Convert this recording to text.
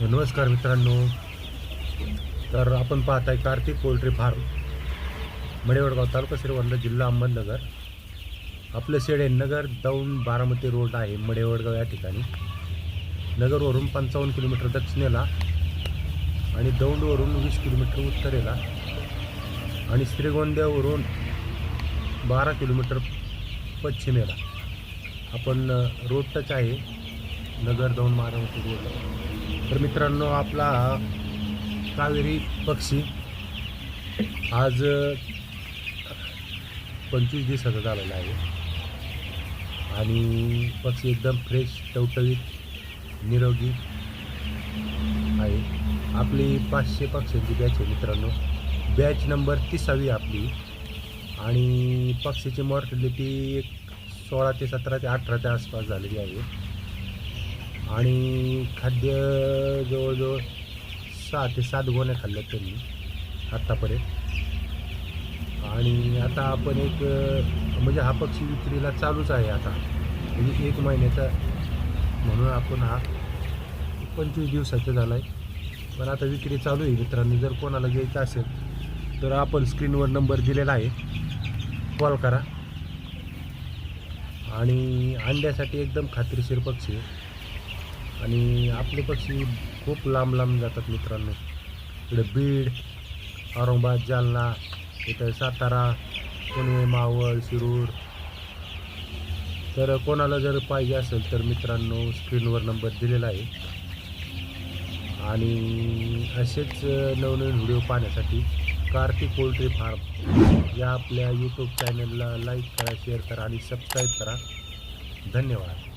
नमस्कार मित्रांनो. तर आपण पाहत आहे कार्तिक पोल्ट्री फार्म मडेवडगाव तालुका श्रीवंत जिल्हा अहमदनगर. आपलं शेड आहे नगर दौंड बारामती रोड आहे मडेवडगाव या ठिकाणी. नगरवरून पंचावन्न किलोमीटर दक्षिणेला आणि दौंडवरून वीस किलोमीटर उत्तरेला आणि श्रीगोंद्यावरून बारा किलोमीटर पश्चिमेला. आपण रोड टच आहे नगर दौंड बारामती रोडला. तर मित्रांनो आपला कावेरी पक्षी आज पंचवीस दिवसाचा झालेला आहे. आणि पक्षी एकदम फ्रेश टवटवीत निरोगी आहे. आपली पाचशे पक्ष्यांची बॅच आहे मित्रांनो. बॅच नंबर तिसावी आपली. आणि पक्षीची मॉर्टॅलिटी एक सोळा ते सतरा ते अठराच्या आसपास झालेली आहे. आणि खाद्य जवळजवळ सहा ते सात गोण्या खाल्ल्या त्यांनी आत्तापर्यंत आणि आता आपण एक म्हणजे हा पक्षी विक्रीला चालूच आहे आता. म्हणजे एक महिन्याचा म्हणून आपण हा पंचवीस दिवसाचा झाला आहे पण आता विक्री चालू आहे मित्रांनो. जर कोणाला घ्यायचं असेल तर आपण स्क्रीनवर नंबर दिलेला आहे. कॉल करा. आणि अंड्यासाठी एकदम खात्रीशीर पक्षी आहे. आणि आपले पक्षी खूप लांब लांब जातात मित्रांनो. इकडे बीड औरंगाबाद जालना इथं सातारा पुणे मावळ शिरूर. तर कोणाला जर पाहिजे असेल तर मित्रांनो स्क्रीनवर नंबर दिलेला आहे. आणि असेच नवनवीन व्हिडिओ पाहण्यासाठी कार्तिक पोल्ट्री फार्म या आपल्या यूट्यूब चॅनलला लाईक करा शेअर करा आणि सबस्क्राईब करा. धन्यवाद.